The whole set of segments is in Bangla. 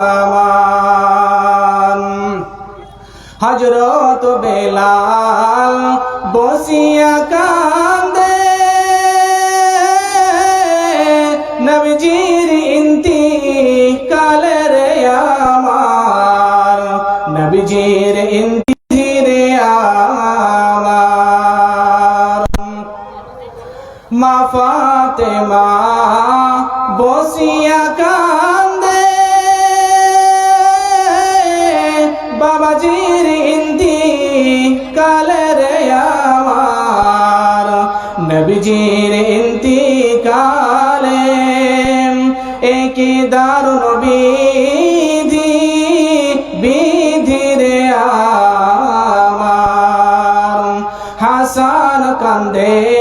আমান হজরত বেলাল বসিয়া কান্দে নবজির ইন্তি কালের আমার। নবজির ইন্তি একে দারুণ বিধি বিধি রে আমার। হাসান কান্দে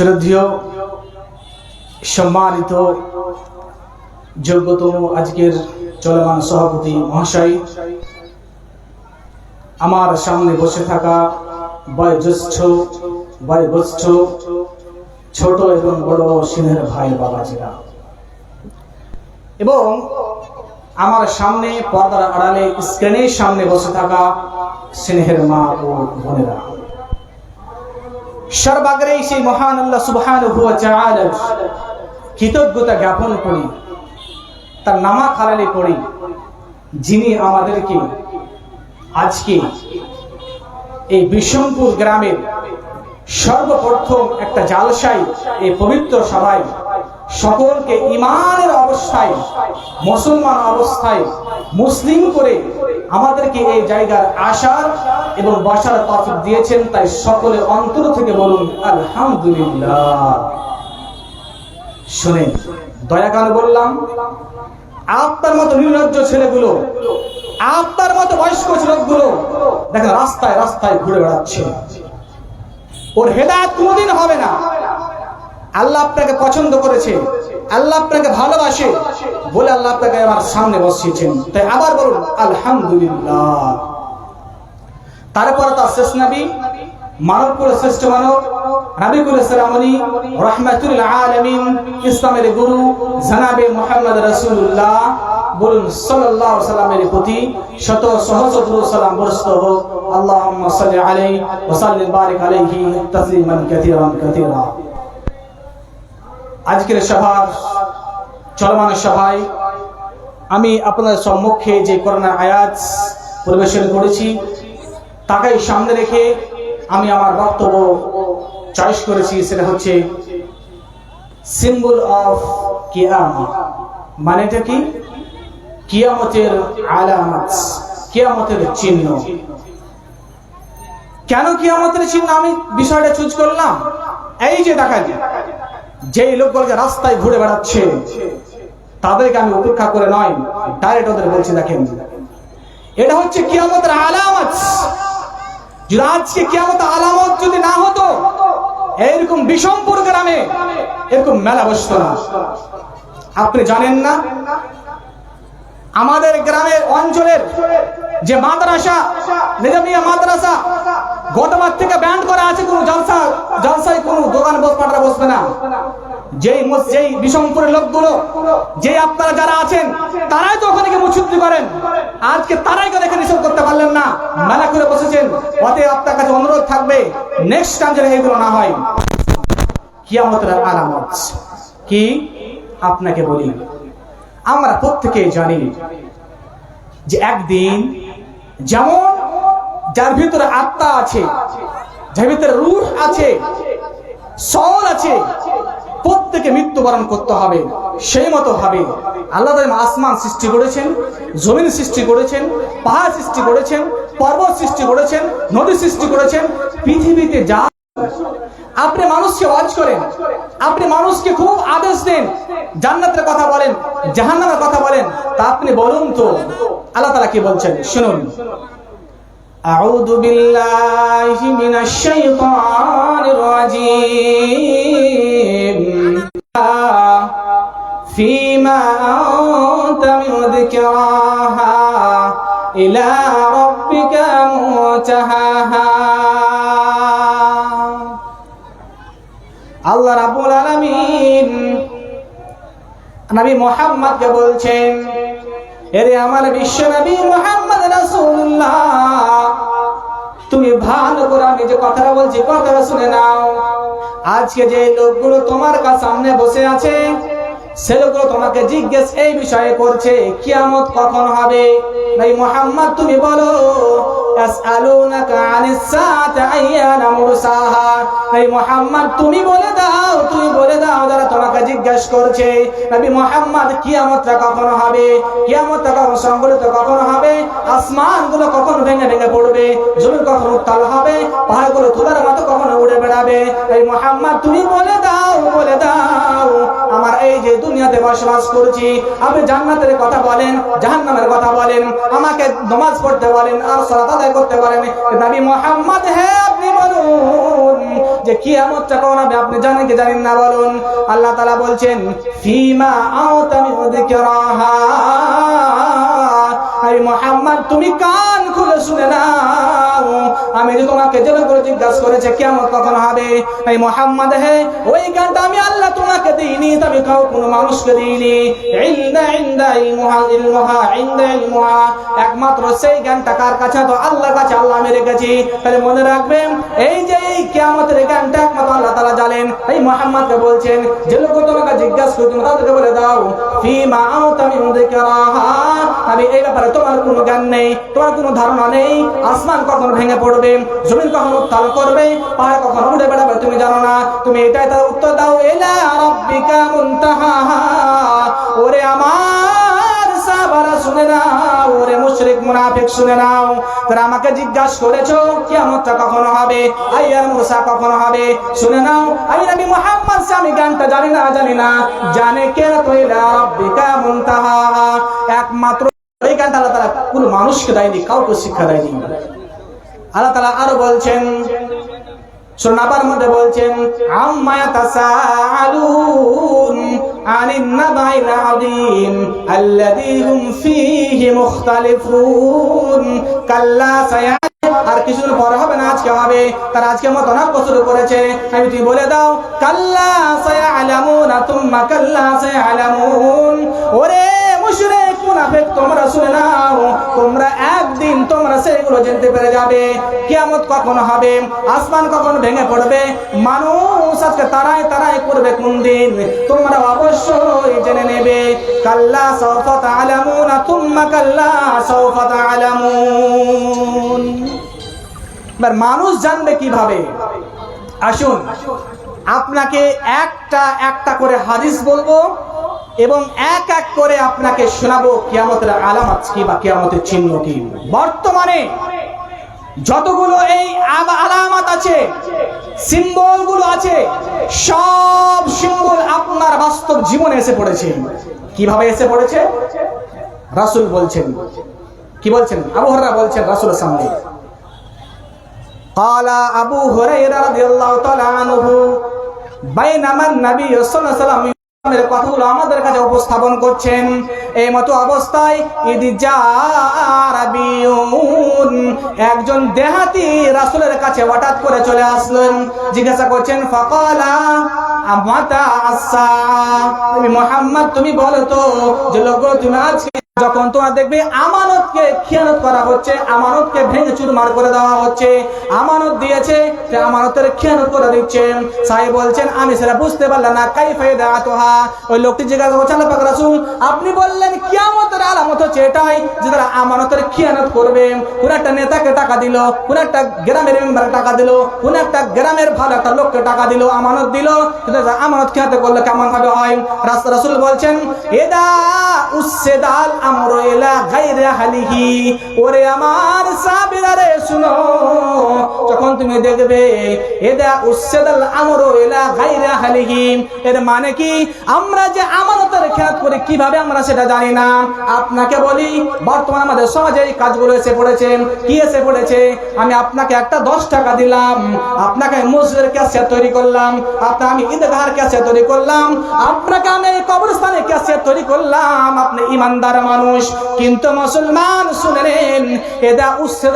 শ্রদ্ধেয়, সম্মানিত, যোগ্যতম আজকের চলমান সভাপতি মহাশয়, আমার সামনে বসে থাকা বয়োজ্যেষ্ঠ বয়োজ্যেষ্ঠ, ছোট এবং বড় সিনের ভাই বাবাজিরা। এবং আমার সামনে পর্দার আড়ালে স্ক্রিনের সামনে বসে থাকা স্নেহের মা ও বোনেরা। সর্বাগ্রে সেই মহান আল্লাহ সুবহান কৃতজ্ঞতা জ্ঞাপন করি, তার নামা খালালি করি, যিনি আমাদেরকে আজকে এই বিশ্বমপুর গ্রামের সর্বপ্রথম একটা জালসাই এই পবিত্র সভায় সকলকে ইমানের অবস্থায়, মুসলমান অবস্থায় মুসলিম করে আমাদেরকে এই জায়গার আসার এবং বসার তফিক দিয়েছেন, তাই সকলে অন্তর থেকে বলুন, আলহামদুলিল্লাহ। শুনে দয়া কান বললাম, আপনার মতো নির্লজ্জ ছেলেগুলো, আপনার মতো বয়স্ক ছেলেগুলো, দেখেন রাস্তায় রাস্তায় ঘুরে বেড়াচ্ছে। ওর হেদায়ত কোনোদিন হবে না। আল্লাহ আপনাকে পছন্দ করেছে, আল্লাহ আপনাকে ভালোবাসে। বলে আল্লাহ আপনাকে আমার সামনে বসিয়েছেন। তাই আবার বলুন, আলহামদুলিল্লাহ। তারপরে তার শেষ নবী মানব করে শ্রেষ্ঠ মানব মোহাম্মদ রাসূলুল্লাহ। বলুন, সাল্লাল্লাহু আলাইহি সাল্লামের প্রতি শত সহস্র দুরূদ সালাম বর্ষিত হোক আল্লাহুম্মা সাল্লি আলাইহি ওয়া সাল্লিম, বারিক আলাইহি তাসলিমান কাসীরান কাসীরা। আজকের সভার চলমান সভায়। আমি আপনাদের সম্মুখে যে করোনা আয়াত পরিবেশন করেছি, তাকেই সামনে রেখে আমি আমার বক্তব্য চয়েস করেছি, সেটা হচ্ছে সিম্বল অফ কিয়ামা মানেটা কি? কিয়ামতের আলামত, কিয়ামতের চিহ্ন। কেন কিয়ামতের চিহ্ন? আমি বিষয়টা চুজ করলাম। এই যে দেখা যায়, যেই লোকগুলোকে রাস্তায় ঘুরে বেড়াচ্ছে তাদেরকে আমি উপেক্ষা করে নয় ডাইরেক্ট ওদের বলছি, দেখেন। এটা হচ্ছে কিয়ামতের আলামত। যদি আজকে কিয়ামত আলামত যদি না হতো এইরকম বিষমপুর গ্রামে এরকম মেলা বসতো না। আপনি জানেন না? আমাদের গ্রামের অঞ্চলের যে মাদ্রাসা, নিজামিয়া মাদ্রাসা গতবার থেকে ব্যান্ড করা আছে কোনো জলসা জলসায় কোনো দোকান বসপাটরা বসবে না। যেই যেই বিষমপুরের লোকগুলো যে আপনারা যারা আছেন, তারাই তো ওখানে গিয়ে মুচ্ছুদ্দি করেন। আজকে তারাই এখানে নিষেধ করতে পারলেন না। মেলা করে বসেছেন। অতএব আপনার কাছে অনুরোধ থাকবে নেক্সট টাইম যেন এইগুলো না হয়। কিয়ামতের আলামত। কি? আপনাকে বলি। আমরা প্রত্যেকেই জানি যে একদিন যেমন যার ভিতরে আত্মা আছে, যার ভিতরে রূহ আছে সল আছে প্রত্যেকে মৃত্যুবরণ করতে হবে সেই মতো ভাবে আল্লাহ তাআলা আসমান সৃষ্টি করেছেন জমিন সৃষ্টি করেছেন পাহাড় সৃষ্টি করেছেন পর্বত সৃষ্টি করেছেন নদী সৃষ্টি করেছেন পৃথিবীতে যা আপনি মানুষকে ওয়াজ করেন আপনি মানুষকে খুব আদেশ দেন জান্নাতের কথা বলেন জাহান্নামের কথা বলেন তা আপনি বলুন তো আল্লাহ তাআলা কি বলছেন শুনুন أعوذ بالله من الشيطان الرجيم فيما أنت من ذكراها إلى ربك منتهاها আল্লাহ রাব্বুল আলামিন নবী মুহাম্মদকে বলছেন এরে আমার বিশ্ব নবী মুহাম্মদ রাসূলুল্লাহ তুমি ভালো করে আমি যে কথাটা বলছি কথাটা শুনে নাও আজকে যে লোকগুলো তোমার কাছে সামনে বসে আছে সে লোকগুলো তোমাকে জিজ্ঞেস এই বিষয়ে করছে, কিয়ামত কখন হবে? নবী মুহাম্মদ, তুমি বলো তুমি বলে দাও, তুমি বলে দাও যারা তোমাকে করছে। নবী মুহাম্মদ, কিয়ামতটা কখন হবে? কিয়ামতটা কখন? কখন হবে? আসমানগুলো কখন ভেঙে ভেঙে পড়বে? কখন উত্তাল হবে? পাহাড়গুলো তুলার মতো কখন উড়ে বেড়াবে? এই মুহাম্মদ, তুমি বলে দাও বলে দাও, আমার এই যে দুনিয়াতে বসবাস করছি। আপনি জান্নাতের কথা বলেন, জাহান্নামের কথা বলেন, আমাকে নমাজ পড়তে বলেন, আর সালাত আদায় করতে বলেন। নবী মোহাম্মদ, হে আপনি বলুন, যে কিয়ামতটা কখন হবে আপনি জানেন কি জানেন না বলুন? আল্লাহ তালা বলছেন, ফিমা আওতামি যিকরাহা। আমি মোহাম্মদ, তুমি কান খুলে শুনে নাও। আমি যে তোমাকে যেন করে জিজ্ঞাসা করেছে, কেমন কখন হবে? এই মোহাম্মদ, হে, ওই গানটা আমি আল্লাহ তোমাকে দিইনি তবে কাউ কোনো মানুষকে দিইনি। একমাত্র সেই জ্ঞানটা কার কাছে? তো আল্লাহ কাছে, আল্লাহ আমি রেখেছি। তাহলে মনে রাখবেন, এই যে এই কিয়ামতের জ্ঞানটা একমাত্র আল্লাহ তাআলা জানেন। এই মোহাম্মদকে বলছেন যে লোক তোমাকে জিজ্ঞাসা করছে তাদেরকে বলে দাও, ফিমা আউতা মিন যিকরাহা। আমি এই ব্যাপারে তোমার কোনো জ্ঞান নেই, তোমার কোনো ধারণা নেই, আসমান কখন ভেঙে পড়বে, জমিন কখন উত্তাল করবে, পাহাড় কখন উড়ে বেড়াবে, তুমি জানো না, তুমি এটাই তার উত্তর দাও এলা রাব্বিকা মুনতাহা ওরে আমার সাহাবারা শুনে নাও, ওরে মুশরিক মুনাফিক শুনে নাও, তারা আমাকে জিজ্ঞাসা করেছ, কিয়ামতটা কখন হবে আইয়ার মুসা কখন হবে, শুনে নাও আমি নবী মুহাম্মদ আমি গানটা জানি না জানি না জানে কে? তো ইলা রাব্বিকা মুনতাহা একমাত্র এই গানটা আল্লাহ কোনো মানুষকে দেয়নি, কাউকে শিক্ষা দেয়নি। আল্লাহ তাআলা আরও বলছেন শোনাবার মধ্যে বলছেন, আম্মা তাসাআলুন আনিন নাবাইল ফীহি মুখতালিফুন। কাল্লা সায়া, আর কিছুদিন পরে হবে না, আজকে হবে। তার আজকে মত অনেক বছর করেছে। আমি তুই বলে দাও, কাল্লা সায়ালামুন তুম্মা কাল্লা সায়ালামুন ওরে মুশরিক! মুনাফিক তোমরা শুনে নাও, তোমরা একদিন তোমরা সেগুলো জানতে পেরে যাবে। কিয়ামত কখন হবে? আসমান কখন ভেঙে পড়বে? মানুষ আজকে তারাই তারাই করবে কোন দিন? তোমরা অবশ্যই জেনে নেবে। কাল্লা সাউফা তাআলামুন, তুম্মা কাল্লা সাউফা তাআলামুন। এবার মানুষ জানবে কীভাবে? আসুন, আপনাকে একটা একটা করে হাদিস বলব। এবং এক এক করে আপনাকে শোনাবো কিয়ামতের আলামত কি বা কিয়ামতের চিহ্ন কি বর্তমানে যতগুলো এই আম- আলামত আছে সিম্বল গুলো আছে সব সিম্বল আপনার বাস্তব জীবনে এসে পড়েছে কিভাবে এসে পড়েছে রাসূল বলছেন কি বলছেন আবু হুরায়রা বলছেন রাসূলের সামনে قال أبو هريرة رضي الله تعالى عنه بينما النبي صلى الله عليه وسلم কথাগুলো আমাদের কাছে উপস্থাপন করছেন। এই মতো অবস্থায় একজন দেহাতি রাসুলের কাছে হঠাৎ করে চলে আসলেন। জিজ্ঞাসা করছেন, ফকালা মোহাম্মদ, তুমি বলো তো যে লোক তুমি আজকে যখন তোমার দেখবে আমানতকে খেয়ানত করা হচ্ছে, আমানতকে ভেঙে চুরমার করে দেওয়া হচ্ছে, আমানত দিয়েছে যে আমানতের খেয়ানত করে দিচ্ছে। সাহেব বলছেন, আমি সেটা বুঝতে পারলাম না কাই ফায়দা তোহা ওই লোকটি জিজ্ঞাসা করছে, আল্লাহ পাক রাসূল, আপনি বললেন কিয়ামতের আলামত হচ্ছে এটাই যে তারা আমানতের খেয়ানত করবে। কোন একটা নেতাকে টাকা দিল, কোন একটা গ্রামের মেম্বার টাকা দিল, কোন একটা গ্রামের ভালো একটা লোককে টাকা দিল, আমানত দিল। আমানত খেয়াতে করলে কেমন ভাবে হয়? রাস- রাসূল বলছেন এদা উসেদাল আমর ইলা গায়রে হালিহি। ওরে আমার সাবিরারে শুনো। যখন তুমি দেখবে, এদা উসেদাল আমর ইলা গায়রে হালিহি। এর মানে কি? আমরা যে আমানতের খেয়াত করি, কীভাবে আমরা সেটা জানি না? আপনাকে বলি, বর্তমান আমাদের সমাজে এই কাজগুলো এসে পড়েছে। কি এসে পড়েছে? আমি আপনাকে একটা দশ টাকা দিলাম। আপনাকে মসজিদের ক্যাসিয়ার তৈরি করলাম। আপনার আমি ঈদগাহার ক্যাসিয়ার তৈরি করলাম। আপনাকে আমি কবরস্থানের ক্যাসিয়ার তৈরি করলাম। আপনি ইমানদার মানুষ, কিন্তু মুসলমান শুনে নেন, এদা উচ্ছেদ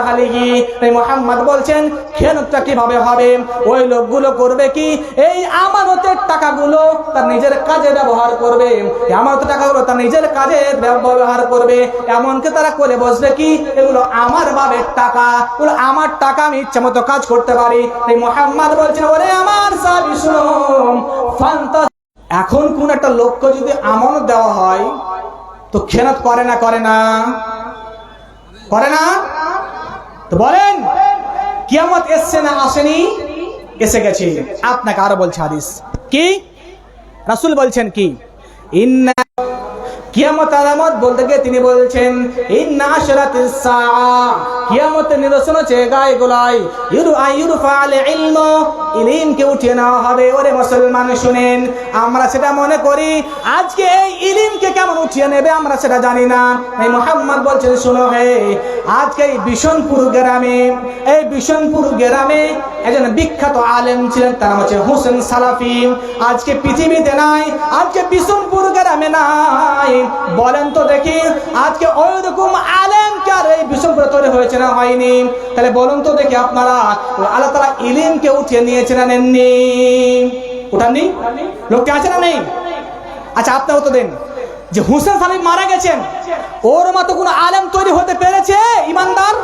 আহলিহি। এই মোহাম্মদ বলছেন খেয়ানতটা কীভাবে হবে? ওই লোকগুলো করবে কি? এই আমানতের টাকাগুলো তার নিজের কাজে ব্যবহার করবে। আমানতের টাকাগুলো তার নিজের কাজে ব্যবহার করবে। এমনকি তারা করে বসবে কি? এগুলো আমার বাবের টাকা। এগুলো আমার টাকা, আমি ইচ্ছে মতো কাজ করতে পারি। এই মোহাম্মদ বলছেন, ওরে আমার সাবি শুনো ফান্তা এখন কোন একটা লক্ষ্য যদি আমানত দেওয়া হয় তো খেয়ানত করে না করে না। করে না? তো বলেন, কিয়ামত এসছে না আসেনি? এসে গেছে। আপনাকে আরও বলছে হাদিস। কি? রাসূল বলছেন কি? ইন্না কিয়ামত আলামত বলতে গিয়ে তিনি বলছেন, ইন্না আশরাতিস সাআ। নিদর্শন হচ্ছে গায়ে গোলায়, ইউরু আইয়ুরু ফাল ইলমু। ইলমকে উঠিয়ে নেওয়া হবে। ওরে মুসলমান, শুনেন, আমরা সেটা মনে করি, আজকে এই ইলিমকে কেমন উঠিয়ে নেবে আমরা সেটা জানি না। এই মোহাম্মদ বলছেন, শুনো হে, আজকে এই বিশনপুর গ্রামে, এই বিশনপুর গ্রামে একজন বিখ্যাত আলেম ছিলেন, তার হচ্ছে হোসেন সালাফি। আজকে পৃথিবীতে নাই, আজকে বিশনপুর গ্রামে নাই। বলেন তো দেখি, আজকে ওই রকম আলেম কে আর এই বিশনপুরে তৈরি হয়েছে না হয়নি? তাহলে বলুন তো দেখি আপনারা, আল্লাহ তালা ইলিমকে উঠিয়ে নিয়েছে না নেননি? উঠাননি? লোককে আছে না নেই? আচ্ছা আপনার তো দেন। যে হুসেন সালিম মারা গেছেন, ওর মতো কোনো আলেম তৈরি হতে পেরেছে? ইমানদার?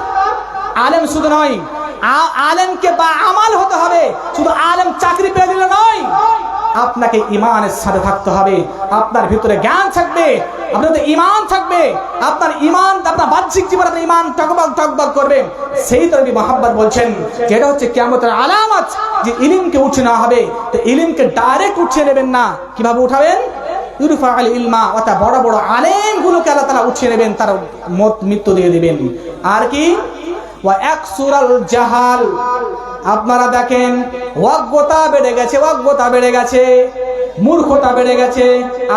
আলেম শুধু নয় আলেমকে বা আমাল হতে হবে, শুধু আলেম চাকরি পেয়ে দিলে নয়। আপনাকে ইমানের সাথে থাকতে হবে। আপনার ভিতরে জ্ঞান থাকবে, আপনার ইমান থাকবে। আপনার ইমান আপনার বাহ্যিক জীবন আপনার ইমান টকবক টকবক করবে। সেই তরবি মোহাম্মদ বলছেন, যেটা হচ্ছে কেমতের আলামত, যে ইলিমকে উঠে নেওয়া হবে। তো ইলিমকে ডাইরেক্ট উঠিয়ে নেবেন না। কীভাবে উঠাবেন? ইলমা অর্থাৎ বড় বড় উঠিয়ে নেবেন, তার মত মৃত্যু দিয়ে দিবেন। আর কি? জাহাল। আপনারা দেখেন অজ্ঞতা বেড়ে গেছে অজ্ঞতা বেড়ে গেছে, মূর্খতা বেড়ে গেছে,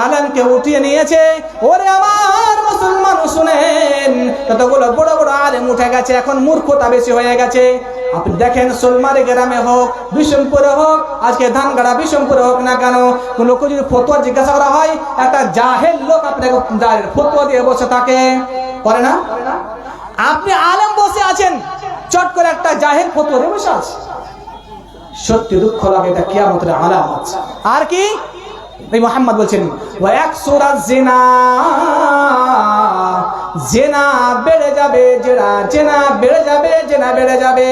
আলেমকে উঠিয়ে নিয়েছে। ওরে আমার মুসলমান, শুনেন ততগুলো বড় বড় আলেম উঠে গেছে, এখন মূর্খতা বেশি হয়ে গেছে। আপনি দেখেন সোলমারি গ্রামে হোক বিষমপুরে হোক, আজকে ধানগাড়া বিষমপুরে হোক না কেন, কোন লোক যদি ফতোয়া জিজ্ঞাসা করা হয়, একটা জাহের লোক আপনাকে ফতোয়া দিয়ে বসে থাকে। করে না? আপনি আলেম বসে আছেন। চট করে একটা জাহের দিয়ে বসে আছে। সত্যি দুঃখ লাগে, এটা কিয়ামতের আলামত। আর কি? এই মোহাম্মদ বলছেন ওয়া একসুরা জেনা জেনা বেড়ে যাবে, জেনা জেনা বেড়ে যাবে, জেনা বেড়ে যাবে।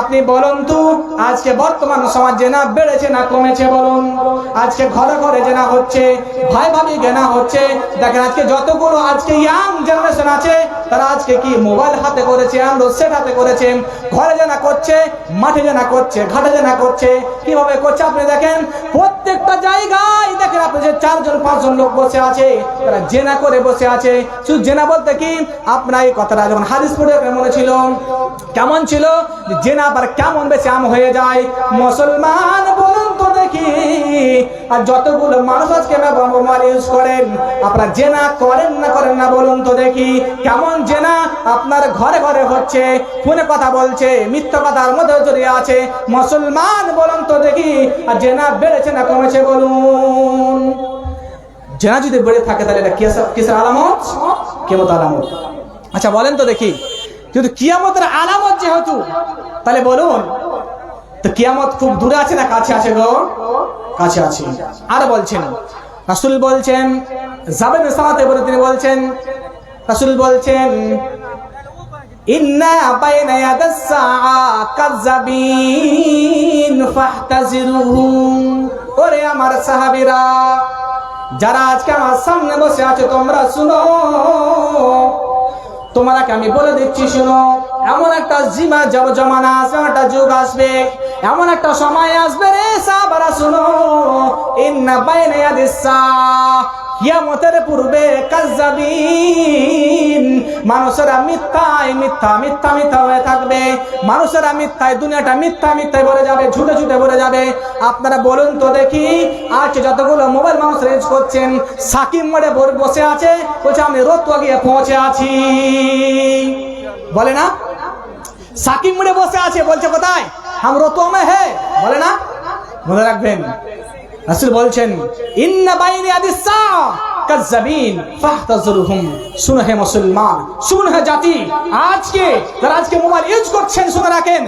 আপনি বলুন তো, আজকে বর্তমান সমাজ জেনা বেড়েছে না কমেছে বলুন? আজকে ঘরে ঘরে জেনা হচ্ছে ভাই ভাবি গেনা হচ্ছে, দেখেন আজকে যতগুলো আজকে ইয়াং জেনারেশন আছে, তারা আজকে কি মোবাইল হাতে করেছে অ্যান্ড্রয়েড সেট হাতে করেছে, ঘরে জানা করছে, মাঠে জানা করছে, ঘাটে জানা করছে, কীভাবে করছে আপনি দেখেন? প্রত্যেকটা জায়গায় দেখেন আপনি যে চারজন, পাঁচজন লোক বসে আছে, তারা জেনা করে বসে আছে, শুধু জেনা বলতে কি, আপনার এই কথাটা যখন হাদিস পড়ে মনে ছিল, কেমন ছিল? যে জেনা আবার কেমন বেশি আম হয়ে যায়? মুসলমান বলুন তো দেখি। আর যতগুলো মানুষ আজকে মোবাইল ইউজ করেন, আপনারা জেনা করেন না করেন না বলুন তো দেখি। কেমন জেনা? আপনার ঘরে ঘরে হচ্ছে, ফোনে কথা বলছে, মিথ্যা কথার মধ্যে জড়িয়ে আছে। মুসলমান বলুন তো দেখি। আর জেনা বেড়েছে না কমেছে বলুন। জেনা যদি বেড়ে থাকে তাহলে এটা কিসের আলামত? কেমত আলামত। আচ্ছা বলেন তো দেখি। কিন্তু কিয়ামতের আলামত যেহেতু তাহলে বলুন, তো কিয়ামত খুব দূরে আছে না কাছে আছে গো? কাছে আছে। আর বলছেন, রাসূল বলছেন, যাবেন সালাতে? বলে তিনি বলছেন, রাসূল বলছেন ওরে আমার সাহাবীরা, যারা আজকে আমার সামনে বসে আছে, তোমরা শুনো। তোমাকে আমি বলে দিচ্ছি, শুনো। এমন একটা জিমা জমানা আসবে এমন একটা যুগ আসবে। এমন একটা সময় আসবে রে সাবারা শুনো। ইন্না বাইনা ইয়াদিসা কিয়ামতের পূর্বে কাজ্জাবিন মানুষেরা মিথ্যায় মিথ্যা মিথ্যা মিথ্যা হয়ে থাকবে। মানুষেরা মিথ্যায়, দুনিয়াটা মিথ্যা মিথ্যায় ভরে যাবে, ঝুটে ঝুটে ভরে যাবে। আপনারা বলুন তো দেখি, আজ যতগুলো মোবাইল মানুষ ইউজ করছেন সাকিম মোড়ে বসে আছে, বলছে, আমি রতুয়া গিয়ে পৌঁছে আছি। বলে না? সাকিম মোড়ে বসে আছে, বলছে, কোথায়? হাম রতুয়া মে হে। বলে না? মনে রাখবেন। রাসূল বলছেন, ইন্না বাইনি আদিসা কাজ্জাবিন ফাহতাজরুহুম। শুনো হে মুসলমান, শুন হে জাতি, আজকে যারা আজকে মোবাইল ইউজ করছেন, শুনে রাখেন,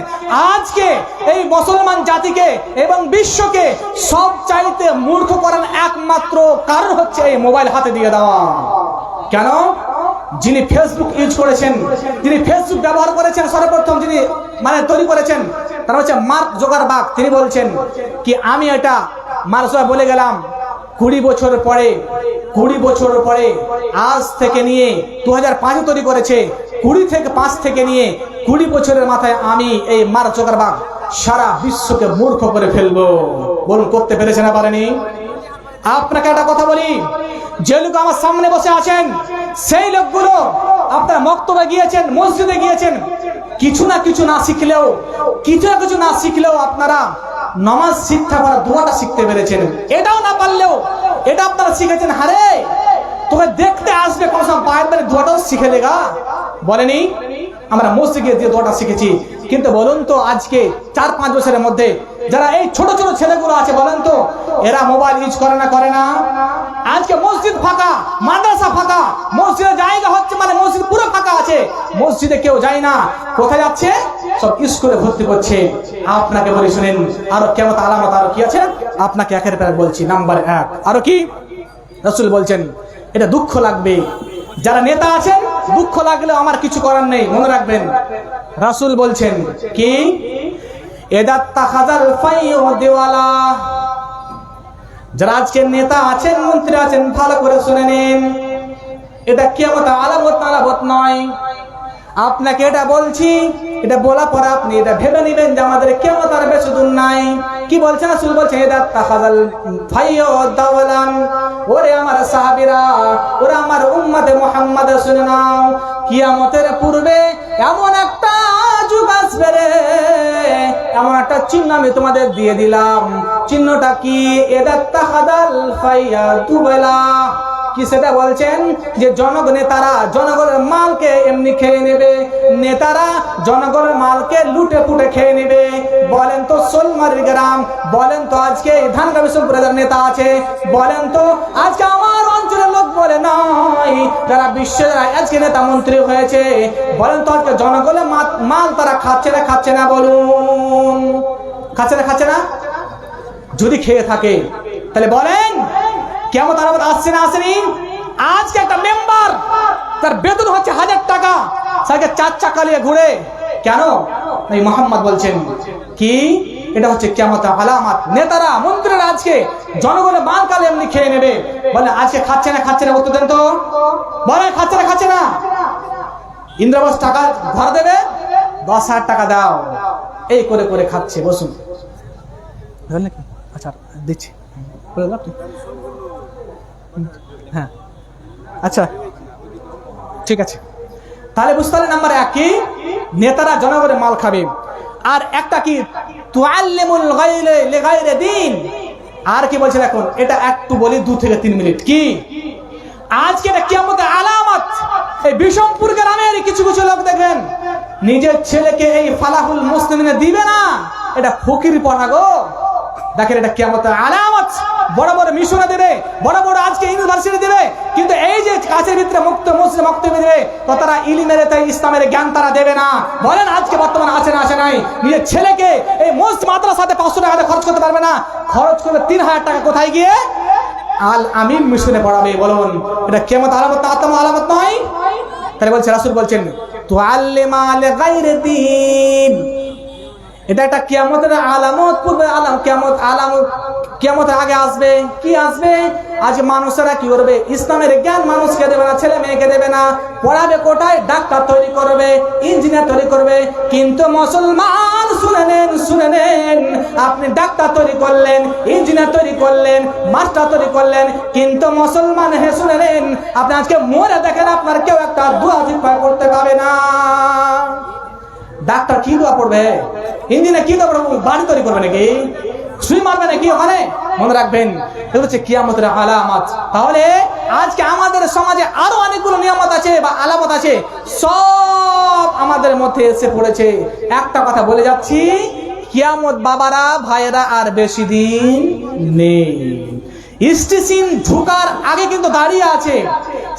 আজকে এই মুসলমান জাতিকে এবং বিশ্বকে সব চাইতে মূর্খ করার একমাত্র কারণ হচ্ছে এই মোবাইল হাতে দিয়ে দেওয়া। কেন? যিনি ফেসবুক ইউজ করেছেন, যিনি ফেসবুক ব্যবহার করেছেন, সর্বপ্রথম যিনি মানে তৈরি করেছেন, তারা হচ্ছে মার্ক জোগারবাগ তিনি বলছেন কি, আমি এটা মার্কসবা বলে গেলাম, কুড়ি বছর পরে, কুড়ি বছর পরে, আজ থেকে নিয়ে দু হাজার পাঁচে তৈরি করেছে, কুড়ি থেকে পাঁচ থেকে নিয়ে কুড়ি বছরের মাথায় আমি এই মার মার্ক বাঘ সারা বিশ্বকে মূর্খ করে ফেলব। বলুন, করতে পেরেছে না পারেনি? আপনাকে একটা কথা বলি, যে লোক আমার সামনে বসে আছেন, সেই লোকগুলো আপনার মক্তবে গিয়েছেন, মসজিদে গিয়েছেন, কিছু না কিছু না শিখলেও, কিছু না কিছু না শিখলেও আপনারা নমাজ শিক্ষা করা দোয়াটা শিখতে পেরেছেন। এটাও না পারলেও এটা আপনারা শিখেছেন, হারে! তোকে দেখতে আসবে কোন সময় বাইরে বাইরে দোয়াটাও শিখে লেগা বলেনি? আমরা মসজিদে দিয়ে দোয়াটা শিখেছি। কিন্তু বলুন তো, আজকে চার পাঁচ বছরের মধ্যে যারা এই ছোট ছোট ছেলেগুলো আছে, বলেন তো, এরা মোবাইল ইউজ করে না করে না? আজকে মসজিদ ফাঁকা, মাদ্রাসা ফাঁকা, মসজিদে জায়গা হচ্ছে মানে মসজিদ পুরো ফাঁকা আছে। মসজিদে কেউ যায় না। কোথায় যাচ্ছে? সব স্কুলে ভর্তি করছে। আপনাকে বলি শুনেন, আরও কেমন আলামত, আরও কি আছে আপনাকে একের পর বলছি, নাম্বার এক। আরও কি? রসুল বলছেন, এটা দুঃখ লাগবে। যারা নেতা আছেন দুঃখ লাগলেও আমার কিছু করার নেই, মনে রাখবেন। রাসুল বলছেন, কি? যারা আজকের নেতা আছেন, মন্ত্রী আছেন, ভালো করে শুনে নিন। এটা কেমন আলামত আলামত নয়। আপনাকে এটা বলছি এটা বলা পরে আপনি, এটা ভেবে নেবেন যে আমাদের কেমন তার বেশি দূর নাই। কি বলছে? শুধু বলছে ওরে আমার সাহাবিরা, ওরে আমার উম্মতে মুহাম্মদ শুনে নাও কিয়ামতের পূর্বে এমন একটা যুগ আসবে রে। এমন একটা চিহ্ন আমি তোমাদের দিয়ে দিলাম। চিহ্নটা কি? এটা তাকাদাল ফাইয়া দুবেলা। কি সেটা বলছেন? যে জনগ নেতারা জনগণের মালকে এমনি খেয়ে নেবে, নেতারা জনগণের মালকে লুটে পুটে খেয়ে নেবে। বলেন তো সোলমারি গ্রাম, বলেন তো আজকে ধানকা বিশ্বপুরের নেতা আছে, বলেন তো আজকে আমার অঞ্চলের লোক বলে নাই, যারা বিশ্বের আজকে নেতা মন্ত্রী হয়েছে, বলেন তো আজকে জনগণের মাল তারা খাচ্ছে না খাচ্ছে না বলুন। খাচ্ছে না খাচ্ছে না? যদি খেয়ে থাকে, তাহলে বলেন কেমন আবার আসছে না আসেনি? আজকে একটা মেম্বার তার বেতন হচ্ছে হাজার টাকা। সাইকে চার চাকা নিয়ে ঘুরে। কেন? এই মোহাম্মদ বলছেন, কি? এটা হচ্ছে কেমন আলামাত। নেতারা, মন্ত্রীরা আজকে জনগণের মাল কালে এমনি খেয়ে নেবে। বলে, আজকে খাচ্ছে না খাচ্ছে না, উত্তর দেন তো। বলে, খাচ্ছে না খাচ্ছে না। ইন্দ্রাবাস টাকা ঘর দেবে, দশ হাজার টাকা দাও। এই করে করে খাচ্ছে, বসুন। আচ্ছা দিচ্ছি? হ্যাঁ। আচ্ছা ঠিক আছে। তাহলে বুঝতে পারলেন নাম্বার এক কি? নেতারা জনগণের মাল খাবে। আর একটা কি? দিন। আর কি বলছেন এখন? এটা একটু বলি, দু থেকে তিন মিনিট। কি? আজকে এটা কিয়ামতের আলামত। এই বিষমপুর গ্রামের কিছু কিছু লোক দেখবেন নিজের ছেলেকে এই ফালাহুল মুসলিমিনে দিবে না। এটা ফকির পড়া গো। দেখেন এটা কিয়ামতের আলামত। বড় বড় মিশনে দেবে, বড় বড় আজকে ইউনিভার্সিটি দেবে, কিন্তু এই যে কাছের ভিতরে মুক্ত মুসলিম বক্তব্য দেবে, তো তারা ইলিমের তাই ইসলামের জ্ঞান তারা দেবে না। বলেন আজকে বর্তমানে আছে না আসে নাই। নিজের ছেলেকে এই মস্ত মাদ্রাসাতে পাঁচশো টাকা দিয়ে খরচ করতে পারবে না। খরচ করবে তিন হাজার টাকা। কোথায় গিয়ে? আল আমিন মিশনে পড়াবে বলুন, এটা কেমন আলামত আত্ম আলামত নয়? তাহলে বলছে, রাসুল বলছেন তো এটা একটা কিয়ামতের আলামত পূর্বে আলাম, কিয়ামত আলামত। কিয়ামতের আগে আসবে, কি আসবে? আজ মানুষেরা কি করবে? ইসলামের জ্ঞান মানুষকে দেবে না, ছেলে মেয়েকে দেবে না, পড়াবে কোটায়, ডাক্তার তৈরি করবে, ইঞ্জিনিয়ার তৈরি করবে। কিন্তু মুসলমান, শুনে নেন শুনে নেন, আপনি ডাক্তার তৈরি করলেন, ইঞ্জিনিয়ার তৈরি করলেন, মাস্টার তৈরি করলেন, কিন্তু মুসলমান হে শুনে নেন, আপনি আজকে মরে দেখেন, আপনার কেউ একটা দোয়া জিজ্ঞাসা করতে পারবে না। ডাক্তার কি দোয়া পড়বে? ইঞ্জিনে কি দোয়া পড়বে? বাড়ি তৈরি করবে নাকি? সুই মারবে না কি ওখানে? মনে রাখবেন এগুলো হচ্ছে কিয়ামতের আলামত। তাহলে আজকে আমাদের সমাজে আরও অনেকগুলো নিয়ামত আছে বা আলামত আছে। সব আমাদের মধ্যে এসে পড়েছে। একটা কথা বলে যাচ্ছি, কিয়ামত বাবারা, ভাইয়েরা আর বেশি দিন নেই। স্টেশন ঢুকার আগে কিন্তু দাঁড়িয়ে আছে।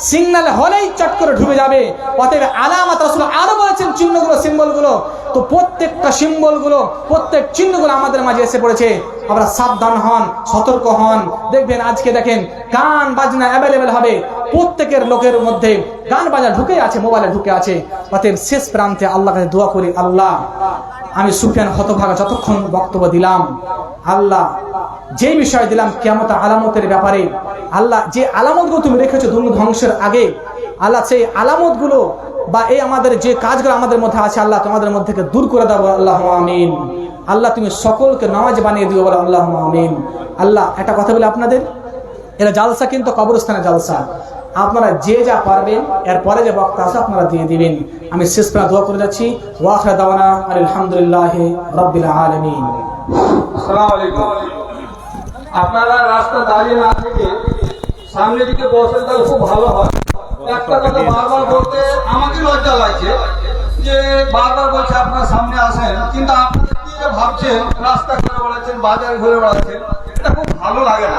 সিগন্যাল হলেই চট করে ঢুকে যাবে। অতএব আলামাত রাসূল আরও বলেছেন চিহ্নগুলো, সিম্বলগুলো। তো প্রত্যেকটা সিম্বলগুলো, প্রত্যেক চিহ্নগুলো আমাদের মাঝে এসে পড়েছে। আমরা সাবধান হন, সতর্ক হন। দেখবেন আজকে দেখেন গান, বাজনা অ্যাভেলেবেল হবে। প্রত্যেকের লোকের মধ্যে গান বাজনা ঢুকে আছে, মোবাইলে ঢুকে আছে। অতএব শেষ প্রান্তে আল্লাহ কাছে দোয়া করি, আল্লাহ, আমি সুফিয়ান হতভাগা যতক্ষণ বক্তব্য দিলাম, আল্লাহ যে বিষয় দিলাম কেমত আলামতের ব্যাপারে, আল্লাহ, যে আলামতগুলো তুমি রেখেছো দুর্নীতি ধ্বংসের আগে, আল্লাহ, সেই আলামতগুলো বা এই আমাদের যে কাজগুলো আমাদের মধ্যে আছে, আল্লাহ, তোমাদের মধ্যে দূর করে দাও আল্লাহ আমিন। আল্লাহ, তুমি সকলকে নামাজ বানিয়ে দিও বলে, আল্লাহ আমিন। আল্লাহ, একটা কথা বলে আপনাদের, এরা জালসা কিন্তু কবরস্থানে জালসা। আপনারা যে যা পারবেন, এরপরে যে বক্তা আছে আপনারা দিয়ে দিবেন। আমি শেষ প্রায় দোয়া করে যাচ্ছি। ওয়াখরা দাওয়ানা আলহামদুলিল্লাহ আলামিন। আপনারা রাস্তা দাঁড়িয়ে না থেকে সামনের দিকে বসেন তাহলে খুব ভালো হয়। একটা কথা বারবার বলতে আমাকে লজ্জা লাগছে যে বারবার বলছে আপনারা সামনে আসেন, কিন্তু আপনারা কি ভাবছেন, রাস্তা ঘুরে বেড়াচ্ছেন, বাজার ঘুরে বেড়াচ্ছেন, এটা খুব ভালো লাগে না।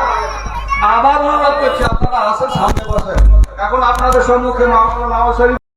আবার অনুরোধ করছি আপনারা আসেন সামনে বসেন। এখন আপনাদের সম্মুখে মামলা নওয়াজ